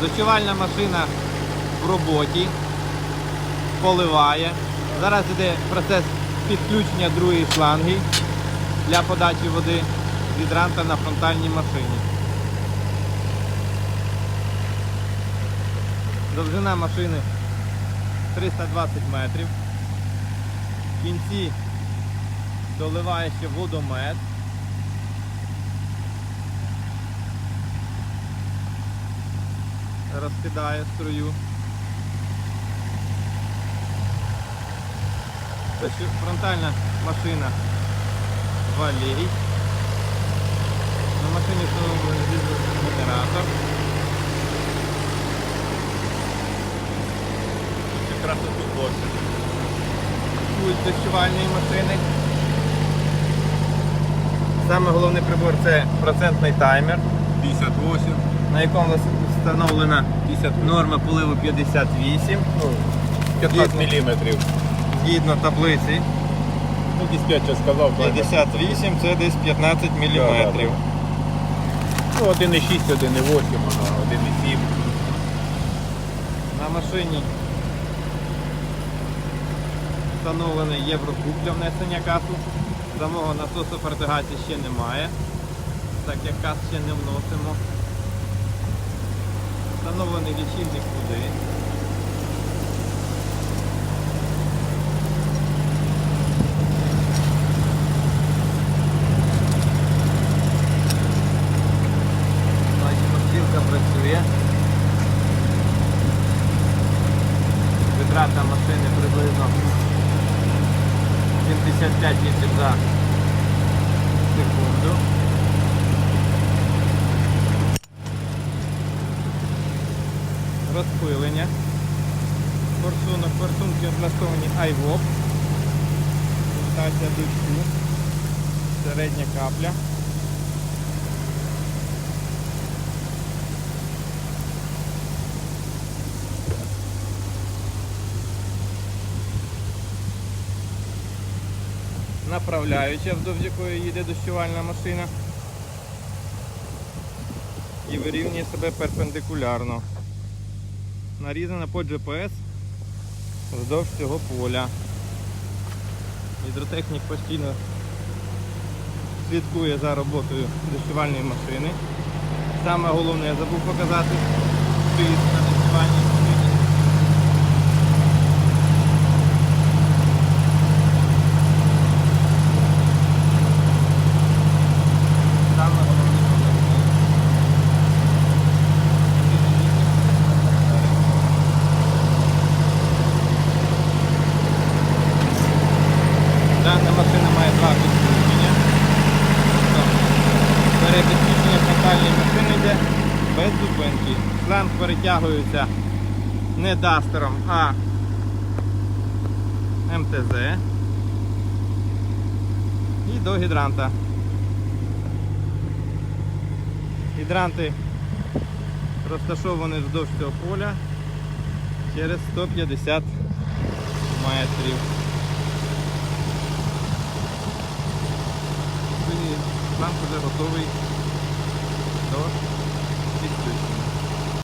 Дощувальна машина в роботі, поливає. Зараз йде процес підключення другої шланги для подачі води з гідранта на фронтальній машині. Довжина машини 320 метрів. В кінці доливає ще водомет. Розкидає струю. Фронтальна машина Валерій. На машині встановлений генератор. Якраз тут більше. Тут дощувальної машини. Саме головний прибор це процентний таймер, 58. на якому встановлена 50, норма поливу 58. ну, 15 міліметрів. Згідно таблиці Ну, диспетчер сказав, так. 58 це десь 15 мм. Ну, 1,6, 1,8, вона, 1,7. На машині встановлений єврокуб для внесення касу. Самого насосу фертигації ще немає, так як кас ще не вносимо. Встановлений лічильник води. Стрілка працює. Витрата машини приблизно 75 літрів за секунду. Розпилення. Форсунок, форсунки облаштовані iVOP. Імітація дощу. Середня капля. направляюча, вздовж якої їде дощувальна машина. І вирівнює себе перпендикулярно. Нарізана по GPS вздовж цього поля. Гідротехнік постійно слідкує за роботою дощувальної машини. Саме головне, я забув показати тиск на дощувальній машині. Саме головне показник. Дана машина має два підключення. Перед підключенням фронтальної машини йде без зупинки. Шланг перетягується не дастером, а МТЗ. І до гідранта. Гідранти розташовані вздовж цього поля через 150 метрів. І шланг вже готовий до.